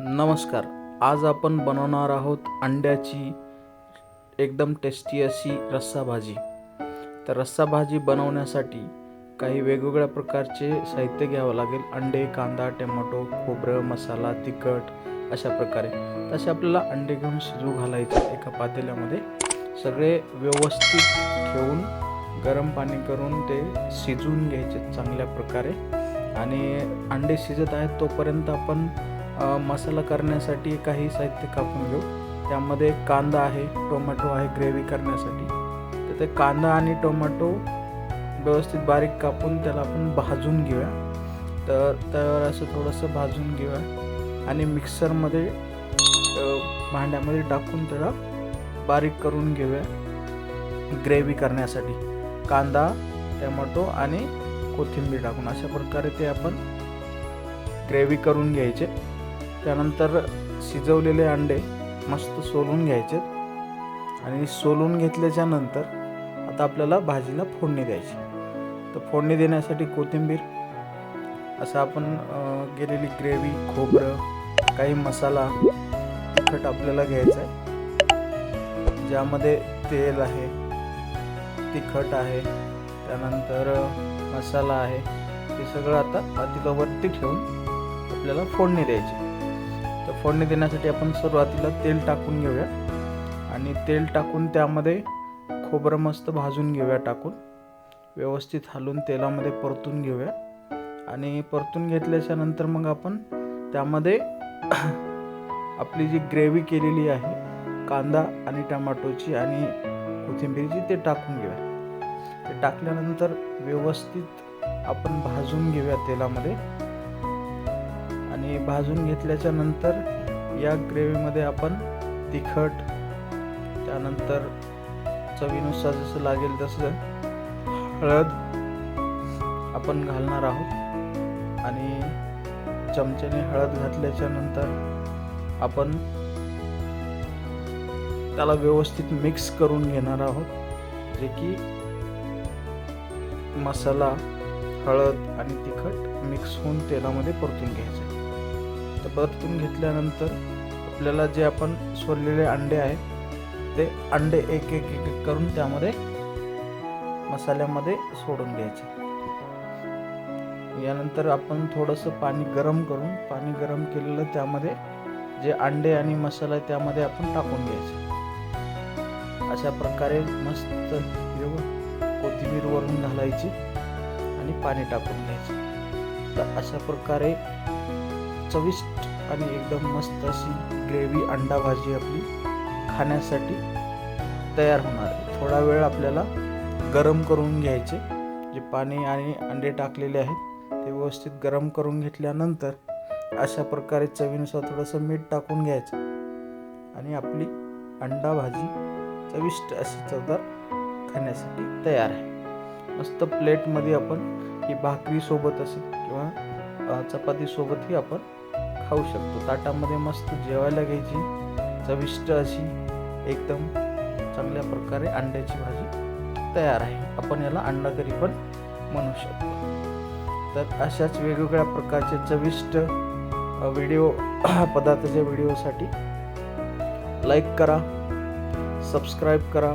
नमस्कार. आज आपण बनवणार आहोत अंड्याची एकदम टेस्टी अशी रस्सा भाजी. तर रस्सा भाजी बनवण्यासाठी काही वेगवेगळ्या प्रकारचे साहित्य घ्यावं लागेल. अंडे कांदा टोमॅटो खोबरं मसाला तिखट अशा प्रकारे. तसे आपल्याला अंडे घेऊन शिजू घालायचे एका पातेल्यामध्ये. सगळे व्यवस्थित ठेवून गरम पाणी करून ते शिजवून घ्यायचे चांगल्या प्रकारे. आणि अंडे शिजत आहेत तोपर्यंत आपण मसाला करण्यासाठी काही साहित्य कापून घेऊ. त्यामध्ये कांदा आहे टोमॅटो आहे ग्रेव्ही करण्यासाठी. तर ते कांदा आणि टोमॅटो व्यवस्थित बारीक कापून त्याला आपण भाजून घेऊया. तर त्यावर असं थोडंसं भाजून घेऊया. आणि मिक्सरमध्ये भांड्यामध्ये टाकून त्याला बारीक करून घेऊया. ग्रेव्ही करण्यासाठी. कांदा टोमॅटो आणि कोथिंबीर टाकून. अशा प्रकारे ते आपण ग्रेव्ही करून घ्यायचे. त्यानंतर शिजवलेले अंडे मस्त सोलून घ्यायचे आणि सोलून घेतल्याच्या नंतर आता आपल्याला भाजीला फोडणी द्यायची. तर फोडणी देण्यासाठी कोथिंबीर असं आपण गेलेली ग्रेव्ही खोबरं काही मसाला तिखट आपल्याला घ्यायचं आहे ज्यामध्ये तेल आहे तिखट आहे त्यानंतर मसाला आहे हे सगळं आता पातीला ठेवून आपल्याला फोडणी द्यायची. तर फोडणी देण्यासाठी आपण सुरुवातीला तेल टाकून घेऊया. आणि तेल टाकून त्यामध्ये खोबरं मस्त भाजून घेऊया टाकून. व्यवस्थित हलवून तेलामध्ये परतून घेऊया. आणि परतून घेतल्याच्या नंतर मग आपण त्यामध्ये आपली जी ग्रेव्ही केलेली आहे कांदा आणि टमाटोची आणि कोथिंबीरची ते टाकून घेऊया. ते टाकल्यानंतर व्यवस्थित आपण भाजून घेऊया तेलामध्ये. आणि भाजून घेतल्याच्या नंतर या ग्रेव्हीमध्ये आपण तिखट त्यानंतर चवीनुसार जसं लागेल तसं हळद आपण घालणार आहोत. आणि चमच्याने हळद घातल्याच्या नंतर आपण त्याला व्यवस्थित मिक्स करून घेणार आहोत. जे की मसाला हळद आणि तिखट मिक्स होऊन तेलामध्ये परतून घ्यायचं. तर परतून घेतल्यानंतर आपल्याला जे आपण सोललेले अंडे आहेत ते अंडे एक एक एक करून त्यामध्ये मसाल्यामध्ये सोडून घ्यायचे यानंतर आपण थोडंसं पाणी गरम करून पाणी गरम केलेलं त्यामध्ये जे अंडे आणि मसाला आहे त्यामध्ये आपण टाकून घ्यायचे अशा प्रकारे मस्त कोथिंबीर वरून घालायची आणि पाणी टाकून घ्यायचं तर अशा प्रकारे चविष्ट आणि एकदम मस्त अशी ग्रेव्ही अंडा भाजी आपली खाण्यासाठी तयार होणार आहे. थोडा वेळ आपल्याला गरम करून घ्यायचे. जे पाणी आणि अंडे टाकलेले आहेत ते व्यवस्थित गरम करून घेतल्यानंतर अशा प्रकारे चवीनुसार थोडंसं मीठ टाकून घ्यायचं. आणि आपली अंडा भाजी चविष्ट अशी चवदार खाण्यासाठी तयार आहे. मस्त प्लेटमध्ये आपण ही भाकरीसोबत असेल किंवा चपातीसोबतही आपण खाऊ शकतो. ताटामध्ये मस्त जेवायला घ्यायची. चविष्ट अशी एकदम चांगल्या प्रकारे अंड्याची भाजी तयार आहे. आपण याला अंडा करी पण म्हणू शकतो. तर अशाच वेगवेगळ्या प्रकारचे चविष्ट व्हिडिओ पदार्थाच्या व्हिडिओसाठी लाईक करा सबस्क्राईब करा.